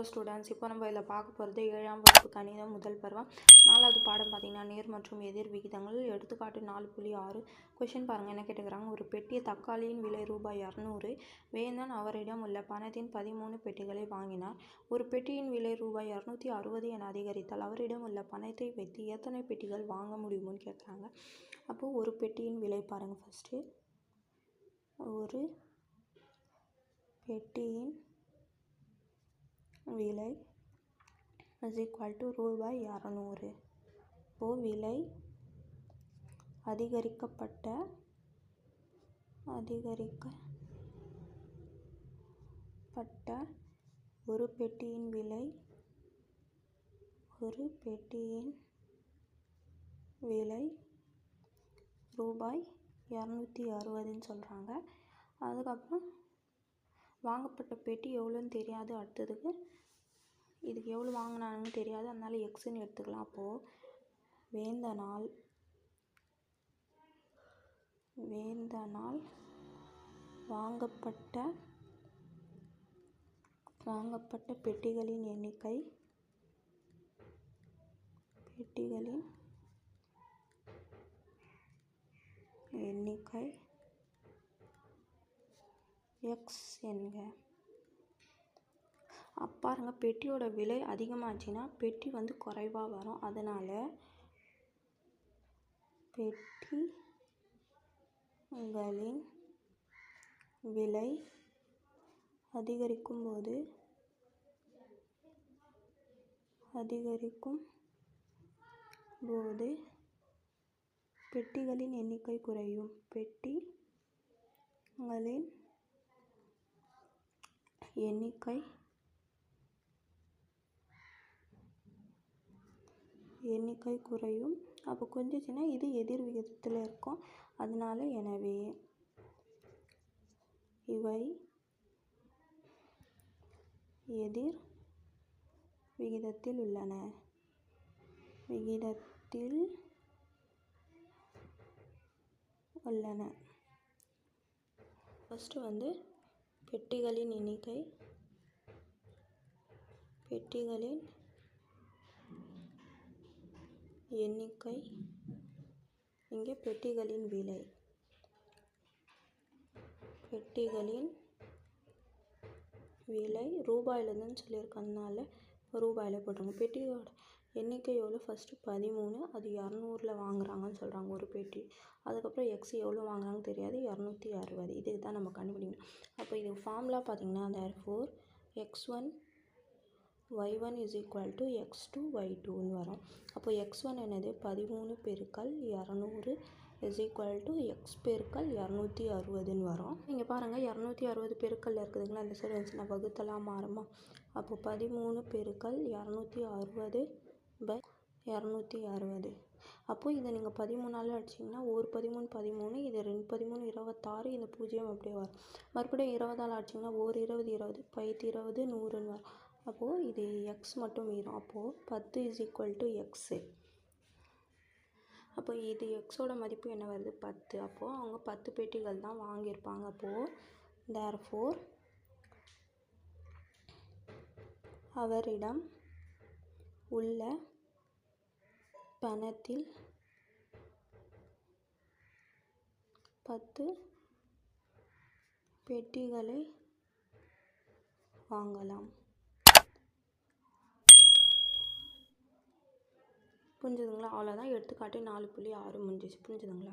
Hello students இப்போ நம்ம இதில் பார்க்க போகிறது ஏழாம் வகுப்பு கணிதம் முதல் பருவம். நாலாவது பாடம் பார்த்தீங்கன்னா நேர் மற்றும் எதிர் விகிதங்கள். எடுத்துக்காட்டு நாலு புள்ளி ஆறு. கொஷின் பாருங்கள் என்ன கேட்டுக்கிறாங்க? ஒரு பெட்டியை தக்காளியின் விலை ரூபாய் இரநூறு. வேந்தன் அவரிடம் உள்ள பணத்தின் பதிமூணு பெட்டிகளை வாங்கினார். ஒரு பெட்டியின் விலை ரூபாய் இரநூத்தி அறுபது என அதிகரித்தால் அவரிடம் உள்ள பணத்தை வைத்து எத்தனை பெட்டிகள் வாங்க முடியும்னு கேட்குறாங்க. அப்போது ஒரு பெட்டியின் விலை பாருங்கள் ஃபஸ்ட்டு ஒரு பெட்டியின் விலை இஸ் ஈக்குவல் டு ரூபாய் இரநூறு. இப்போது விலை அதிகரிக்கப்பட்ட அதிகரிக்கப்பட்ட ஒரு பெட்டியின் விலை ஒரு பெட்டியின் விலை ரூபாய் இரநூத்தி அறுபதுன்னு சொல்கிறாங்க அதுக்கப்புறம் வாங்கப்பட்ட பெட்டி எவ்வளோன்னு தெரியாது. அடுத்ததுக்கு இதுக்கு எவ்வளோ வாங்கினாங்கன்னு தெரியாது. அதனால எக்ஸுன்னு எடுத்துக்கலாம். அப்போது வேந்த நாள் வேந்த நாள் வாங்கப்பட்ட வாங்கப்பட்ட பெட்டிகளின் எண்ணிக்கை பெட்டிகளின் எண்ணிக்கை எக்ஸ் என்க. பாருங்கள் பெட்டியோட விலை அதிகமாச்சுன்னா பெட்டி வந்து குறைவாக வரும். அதனால் பெட்டிகளின் விலை அதிகரிக்கும் போது அதிகரிக்கும் போது பெட்டிகளின் எண்ணிக்கை குறையும். பெட்டிகளின் எண்ணிக்கை? எண்ணிக்கை குறையும். அப்போ கொஞ்சிச்சுன்னா இது எதிர் விகிதத்தில் இருக்கும். அதனால எனவே இவை எதிர் விகிதத்தில் உள்ளன. விகிதத்தில் உள்ளன. ஃபஸ்ட்டு வந்து பெட்டிகளின் எண்ணிக்கை. பெட்டிகளின் எண்ணிக்கை. இங்கே பெட்டிகளின் விலை. பெட்டிகளின் விலை ரூபாயிலேருந்துன்னு சொல்லியிருக்கனால ரூபாயில் போட்டுருங்க பெட்டியோட எண்ணிக்கை எவ்வளோ? ஃபஸ்ட்டு பதிமூணு. அது இரநூறுல வாங்குறாங்கன்னு சொல்கிறாங்க ஒரு பெட்டி. அதுக்கப்புறம் எக்ஸ் எவ்வளோ வாங்குறாங்கன்னு தெரியாது. இரநூத்தி அறுபது. இதுக்கு தான் நம்ம கண்டுபிடிக்கணும். அப்போ இது ஃபார்முலா பார்த்திங்கன்னா there four X one Y one is equal to X two Y two வரும். அப்போ எக்ஸ் ஒன் என்னது? பதிமூணு பெருக்கல் இரநூறு இஸ் ஈக்குவல் டு எக்ஸ் பெருக்கல் இரநூத்தி அறுபதுன்னு வரும். இங்கே பாருங்கள் இரநூத்தி அறுபது பெருக்கல் இருக்குதுங்களா? அந்த சைடு வந்துச்சுன்னா வகுத்தலாம் மாறுமா? அப்போ பதிமூணு பெருக்கல் இரநூத்தி அறுபது பை இரநூத்தி அறுபது. அப்போது இதை நீங்கள் பதிமூணால் அடிச்சிங்கன்னா ஒரு பதிமூணு பதிமூணு இது ரெண்டு பதிமூணு இருபத்தாறு இந்த பூஜ்ஜியம் அப்படியே வரும். மறுபடியும் இருபதால் அடிச்சிங்கன்னா ஒரு இருபது இருபது பைத்து இருபது நூறுன்னு வரும். அப்போது இது எக்ஸ் மட்டும் மீறும். அப்போது பத்து இஸ் ஈக்குவல் டு எக்ஸு அப்போ இது எக்ஸோட மதிப்பு என்ன வருது? பத்து. அப்போது அவங்க பத்து பெட்டிகள் தான் வாங்கியிருப்பாங்க. அப்போது தேர் ஃபோர் அவரிடம் உள்ள பணத்தில் பத்து பெட்டிகளை வாங்கலாம். புரிஞ்சுதுங்களா? அவ்வளோதான் எடுத்துக்காட்டு நாலு புள்ளி ஆறு முடிஞ்சிச்சு. புரிஞ்சுதுங்களா?